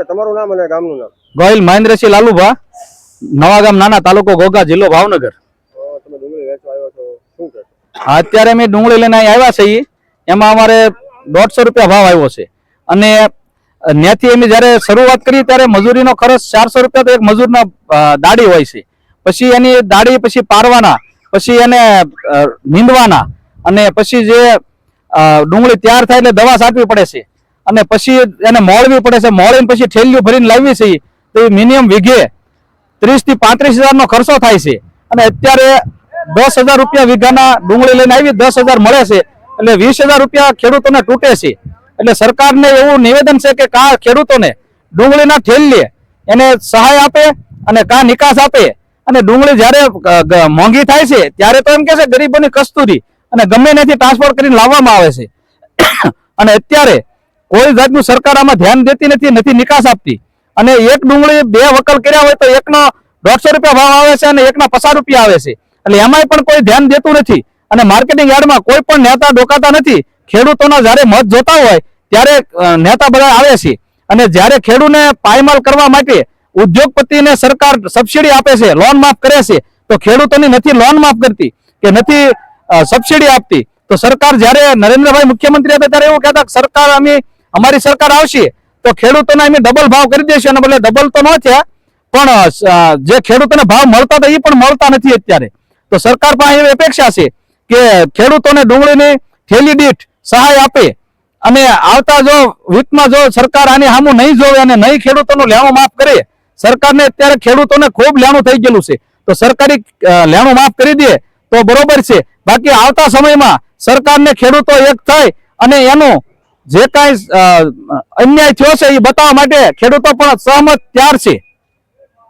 નમસ્કાર તમારું નામ અને ગામનું નામ? ગોહિલ મહેન્દ્રસિંહ લાલુભા નવા ગામ નાના તાલુકો ગોગા જિલ્લો ભાવનગર. તમે ડુંગળી વેચવા આવ્યો છો. શું કહેશો અત્યારે અમે ડુંગળી લઈને અહીં આવ્યા છીએ. એમાં અમારે દોઢસો રૂપિયા ભાવ આવ્યો છે. અને ત્યાંથી અમે જ્યારે શરૂઆત કરી ત્યારે મજૂરીનો ખર્ચ ચારસો રૂપિયા તો એક મજૂરના દાડી હોય છે. પછી એની દાડી પછી પારવાના પછી એને નીંદવાના. અને પછી જે ડુંગળી તૈયાર થાય એટલે દવા છાંટવી પડે છે. અને પછી એને મોળવી પડે છે. મોળવીને પછી ઠેલીઓ ભરીને લાવવી છે. તો એ મિનિમમ વીઘે ત્રીસથી પાંત્રીસ હજારનો ખર્ચો થાય છે. અને અત્યારે દસ હજાર રૂપિયા વીઘાના ડુંગળી લઈને આવી દસ હજાર મળે છે. એટલે વીસ હજાર રૂપિયા ખેડૂતોને તૂટે છે. એટલે સરકારને એવું નિવેદન છે કે કા ખેડૂતોને ડુંગળીના ઠેલીએ એને સહાય આપે અને કા નિકાસ આપે. અને ડુંગળી જ્યારે મોંઘી થાય છે, ત્યારે તો એમ કે છે, ગરીબોની કસ્તુરી અને ગમે ત્યાંથી ટ્રાન્સપોર્ટ કરીને લાવવામાં આવે છે. અને અત્યારે કોઈ જાતનું સરકાર આમાં ધ્યાન દેતી નથી નથી નિકાસ આપતી. અને એક ડુંગળી બે વકલ કર્યા હોય તો એકનો દોઢસો રૂપિયા ભાવ આવે છે અને એકના પચાસ રૂપિયા આવે છે. એટલે એમાંય પણ કોઈ ધ્યાન દેતું નથી. અને માર્કેટિંગ યાર્ડમાં કોઈ પણ નેતા ડોકાતા નથી. ખેડૂતોના જ્યારે મત જોતા હોય, ત્યારે નેતા બધા આવે છે. અને જ્યારે ખેડૂતને પાયમાલ કરવા માટે ઉદ્યોગપતિને સરકાર સબસિડી આપે છે, લોન માફ કરે છે, તો ખેડૂતોની નથી લોન માફ કરતી કે નથી સબસિડી આપતી. તો સરકાર જ્યારે નરેન્દ્રભાઈ મુખ્યમંત્રી હતા ત્યારે એવું કહેતા સરકાર અમે અમારી સરકાર આવશે તો ખેડૂતોને અમે ડબલ ભાવ કરી દેશું. અને બદલે ડબલ તો ન થયા, પણ જે ખેડૂતોને ભાવ મળતા હતા એ પણ મળતા નથી અત્યારે. તો સરકાર પાસે એવી અપેક્ષા છે કે ખેડૂતોને ડુંગળીની થેલી દીઠ સહાય આપે. અને આવતા જો વીકમાં જો સરકાર આની સામું નહીં જોવે અને નહીં ખેડૂતોનું લેણું માફ કરે, સરકારને અત્યારે ખેડૂતોને ખૂબ લેણું થઈ ગયેલું છે. તો સરકારી લેણું માફ કરી દે તો બરોબર છે. બાકી આવતા સમયમાં સરકારને ખેડૂતો એક થાય અને એનું જે કાંઈ અન્યાય થયો છે એ બતાવવા માટે ખેડૂતો પણ સહમત ત્યાર છે.